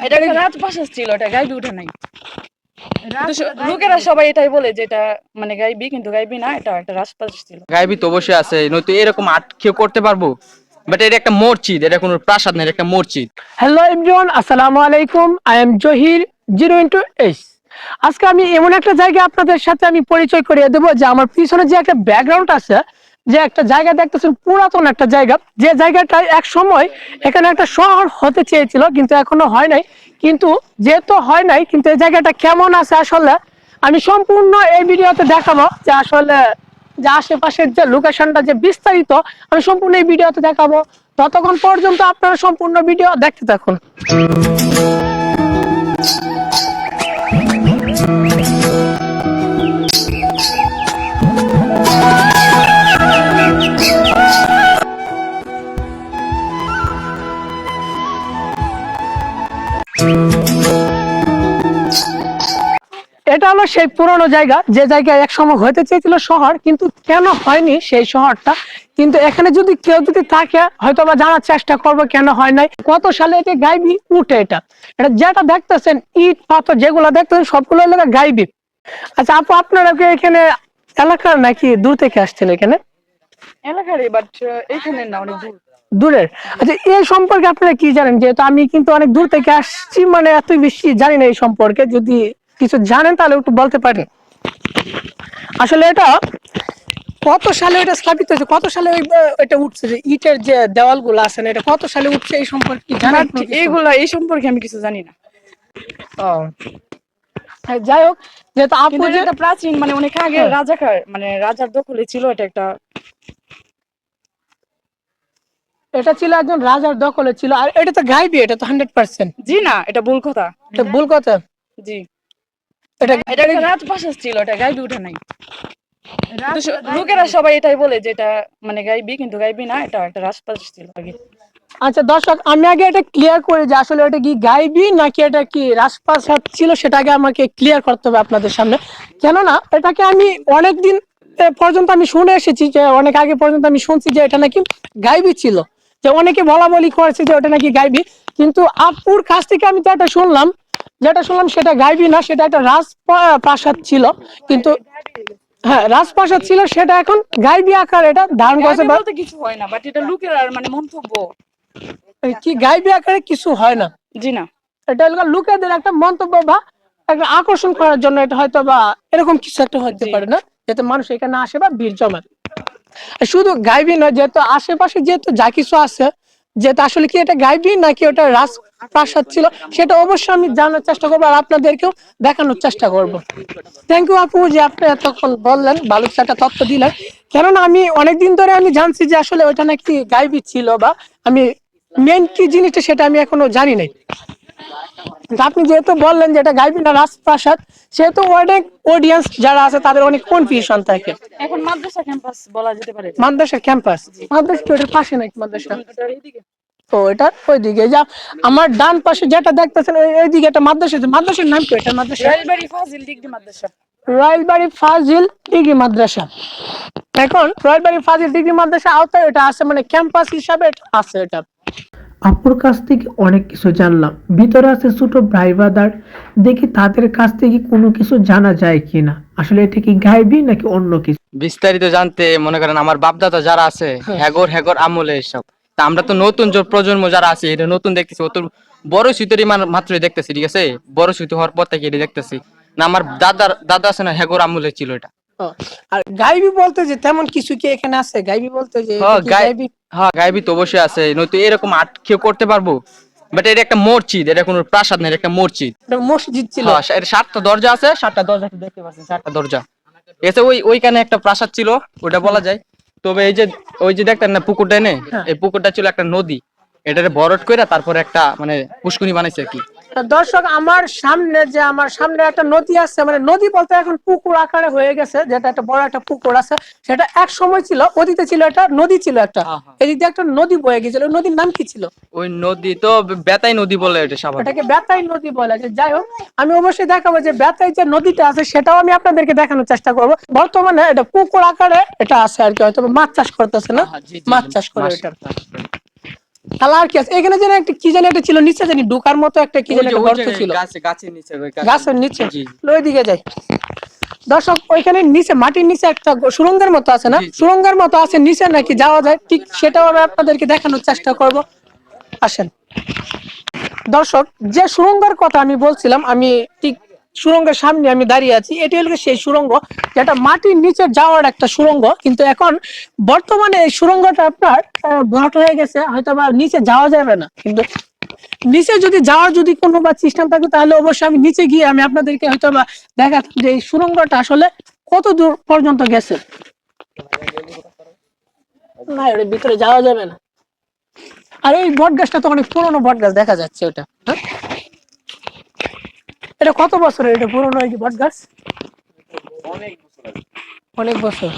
এটা একটা রাজপ্রাসাদ ছিল এটা গাইবি উঠে নাই। লোকেরা সবাই এটাই বলে যে এটা মানে গাইবি কিন্তু গাইবি না এটা একটা রাজপ্রাসাদ ছিল। গায়েবি তো অবশ্যই আছে নয়তো এরকম আটকেও করতে পারব। বাট এটা একটা মসজিদ এটা কোনো প্রাসাদ না এটা একটা মসজিদ। হ্যালো এভরিওয়ান আসসালামু আলাইকুম I am Zahir zero into H আজকে আমি এমন একটা জায়গা আপনাদের সাথে আমি পরিচয় করিয়ে দেবো যে আমার পিছনে যে একটা ব্যাকগ্রাউন্ড আছে যে একটা জায়গা দেখতেছেন, পুরাতন একটা জায়গা। যে জায়গাটায় এক সময় এখানে একটা শহর হতে চেয়েছিল, কিন্তু এখনও হয় নাই। কিন্তু যেহেতু হয় নাই, কিন্তু এই জায়গাটা কেমন আছে আসলে আমি সম্পূর্ণ এই ভিডিওতে দেখাবো যে আসলে যে আশেপাশের যে লোকেশনটা যে বিস্তারিত আমি সম্পূর্ণ এই ভিডিওতে দেখাবো। ততক্ষণ পর্যন্ত আপনারা সম্পূর্ণ ভিডিও দেখতে থাকুন। এটা হলো সেই পুরনো জায়গা যে জায়গায় এক সময় হতে চেয়েছিল শহর কিন্তু কেন হয়নি সেই শহরটা? কিন্তু এখানে যদি কেউ যদি থাকে হয়তো বা জানার চেষ্টা করব কেন হয় নাই। কত সালে এটা গাইবি? উঠে এটা। এটা যেটা দেখতেছেন ইট পাথর যেগুলো দেখতেছেন সবগুলো এলাকা গাইবি। আচ্ছা আপু আপনারা কি এখানে এলাকার নাকি দূর থেকে আসছেন এখানে? এলাকারই বাট এখানে না অনেক দূর। দূরের। আচ্ছা এই সম্পর্কে আপনারা কি জানেন? যেহেতু আমি কিন্তু অনেক দূর থেকে আসছি মানে এত বেশি জানি না এই সম্পর্কে যদি কিছু জানেন তাহলে একটু বলতে পারেন। আসলে এটা কত সালে এটা স্থাপিত হয়েছে? কত সালে এটা উঠছে যে ইটের যে দেওয়ালগুলো আছে না এটা কত সালে উঠছে এই সম্পর্কে কি জানেন এইগুলা এই সম্পর্কে আমি কিছু জানি না। ও। যাই হোক যেহেতু আপু কিন্তু যে এটা প্রাচীন মানে অনেক আগে হ্যাঁ। রাজাকার মানে রাজার দখলে ছিল এটা একটা। এটা ছিল একজন রাজার দখলে ছিল আর এটা তো গাইবি এটা তো হান্ড্রেড পার্সেন্ট জি না এটা ভুল কথা। এটা ভুল কথা। জি। এটা এটা রাজপ্রাসাদ ছিল এটা গাইবি উঠে নাই। লোকেরা সবাই এটাই বলে যে এটা মানে গাইবি কিন্তু গাইবি না এটা একটা রাজপ্রাসাদ ছিল আগে। আচ্ছা দর্শক আমি আগে এটা ক্লিয়ার করে যে আসলে এটা কি গাইবি নাকি এটা কি রাজপ্রাসাদ ছিল সেটা আগে আমাকে ক্লিয়ার করতে হবে আপনাদের সামনে। কেননা এটাকে আমি অনেকদিন পর্যন্ত আমি শুনে এসেছি যে অনেক আগে পর্যন্ত আমি শুনছি যে এটা নাকি গাইবি ছিল। যে অনেকে বলা বলি করেছে যে ওটা নাকি গাইবি কিন্তু আপুর কাছ থেকে আমি তো এটা শুনলাম যেটা শুনলাম সেটা গাইবি না সেটা একটা রাজপ্রাসাদ ছিল কিন্তু হ্যাঁ রাজপ্রাসাদ ছিল সেটা এখন গাইবি আকার এটা ধারণ করেছে কিছু হয় না বাট এটা লোকের আর মানে মন্তব্য। কি গাইবি আকারে কিছু হয় না। জি না। এটা হলো লোকেদের একটা মন্তব্য বা একটা আকর্ষণ করার জন্য এটা হয়তো বা এরকম কিছু একটা হতে পারে না যাতে মানুষ এখানে আসে বা ভিড় জমায়। শুধু গাইবি নয় যেহেতু আশেপাশে যেহেতু যা কিছু আছে যেহেতু আসলে কি এটা গাইবি নাকি ওটা রাজপ্রাসাদ ছিল, সেটা অবশ্যই আমি জানার চেষ্টা করব আর আপনাদেরকেও দেখানোর চেষ্টা করব। থ্যাংক ইউ আপু যে আপনি এতক্ষণ বললেন ভালো একটা তথ্য দিলেন। কেননা আমি অনেকদিন ধরে আমি জানছি যে আসলে ওটা নাকি গাইবি ছিল বা আমি মেন কি জিনিসটা সেটা আমি এখনও জানি নাই। আপনি যেহেতু বললেন যে এটা গাইবি না রাজপ্রাসাদ সেহেতু অনেক অডিয়েন্স যারা আছে তাদের অনেক কনফিউশন থাকে। এখন মাদ্রাসা ক্যাম্পাস বলা যেতে পারে। মাদ্রাসা ক্যাম্পাস মাদ্রাসা কি ওটার পাশে নাকি মাদ্রাসা। তো এটা ওইদিকে। যা আমার ডান পাশে যেটা দেখতেছেন ওই এইদিকে একটা মাদ্রাসা। মাদ্রাসার নাম কি এটা মাদ্রাসা? রাইলবাড়ি ফাজিল ডিগ্রি মাদ্রাসা। রয়্যালবাড়ি ফাজিল ডিগ্রি মাদ্রাসা। এখন রয়্যালবাড়ি ফাজিল ডিগ্রি মাদ্রাসা আওতায় এটা আছে মানে ক্যাম্পাস হিসাবে আছে এটা। আপুর কাছ থেকে অনেক কিছু জানলাম। ভিতরে আছে ছোট ভাই ব্রাদার, দেখি তাদের কাছ থেকে কোনো কিছু জানা যায় কিনা। আসলে এটা কি গাইবি নাকি অন্য কিছু? বিস্তারিত জানতে মনে করেন আমার বাপদাদা যারা আছে, হ্যাগর হ্যাগর আমলে এসব। তা আমরা তো নতুন যে প্রজন্ম যারা আছে, এটা নতুন দেখতেছি ও তো বড় শীতেরই মাত্রই দেখতেছি, ঠিক আছে? বড় শীত হওয়ার পর থেকে এটা দেখতেছি। না, আমার দাদার দাদা আছে না, হ্যাগর আমলে ছিল এটা। আর গাইবি বলতে যে তেমন কিছু কি এখানে আছে? গাইবি বলতে যে হ্যাঁ, গাইবি হ্যাঁ গায়েবি তো অবশ্যই আছে। নয়তো এরকম আটকেও করতে পারব। বাট এটা একটা মসজিদ এটা কোনো প্রাসাদ না এটা একটা মসজিদ। এটা মসজিদ ছিল। হ্যাঁ, এর সাতটা দরজা আছে সাতটা দরজা দেখতে পাচ্ছেন সাতটা দরজা। এসে ওই ওইখানে একটা প্রাসাদ ছিল ওটা বলা যায়। তবে এই যে ওই যে দেখতেন না পুকুরটা এনে? হ্যাঁ। এই পুকুরটা ছিল একটা নদী। এটারে বরট করে তারপরে একটা মানে পুষ্কুনি বানাইছে আর কি। দর্শক আমার সামনে যে আমার সামনে একটা নদী আছে মানে নদী বলতে এখন পুকুর আকারে হয়ে গেছে যেটা একটা বড় একটা পুকুর আছে সেটা এক সময় ছিল অতীতে ছিল একটা নদী ছিল একটা। এদিক দিয়ে একটা নদী বয়ে গেছিল নদীর নাম কি ছিল? ওই নদী তো বেতাই নদী বলে এটা স্বাভাবিক। ওটাকে বেতাই নদী বলে। যে যাই হোক আমি অবশ্যই দেখাবো যে বেতাই যে নদীটা আছে সেটাও আমি আপনাদেরকে দেখানোর চেষ্টা করব। বর্তমানে এটা পুকুর আকারে এটা আছে আর কি হয়তো মাছ চাষ করতেছে না? মাছ চাষ করে এটা আর কি আছে? এখানে যেন একটা কি জানি একটা ছিল নিচে জানি ঢোকার মতো একটা কি জানি গর্ত ছিল। গাছের নিচে ওই গাছের- গাছের নিচে। ওই দিকে যাই। দর্শক ওইখানে নিচে মাটির নিচে একটা সুড়ঙ্গের মতো আছে না। সুড়ঙ্গের মতো আছে নিচে নাকি যাওয়া যায়? ঠিক সেটাও আমি আপনাদেরকে দেখানোর চেষ্টা করব। আসেন। দর্শক যে সুড়ঙ্গের কথা আমি বলছিলাম আমি ঠিক সুড়ঙ্গের সামনে আমি দাঁড়িয়ে আছি। এটি হলো সেই সুড়ঙ্গ যেটা মাটির নিচে যাওয়ার একটা সুড়ঙ্গ কিন্তু এখন বর্তমানে এই সুড়ঙ্গটা আপনার ভরাট হয়ে গেছে হয়তো বা নিচে যাওয়া যাবে না। কিন্তু নিচে যদি যাওয়ার যদি কোনো বা সিস্টেম থাকে, তাহলে অবশ্যই আমি নিচে গিয়ে আমি আপনাদেরকে হয়তো বা দেখাতাম যে এই সুড়ঙ্গটা আসলে কত দূর পর্যন্ত গেছে। না, এর ভিতরে যাওয়া যাবে না। আর এই বট গাছটা তো অনেক পুরোনো বট গাছ দেখা যাচ্ছে ওটা। হ্যাঁ? এটা কত বছর এটা পুরনো এই বট গাছ? অনেক বছর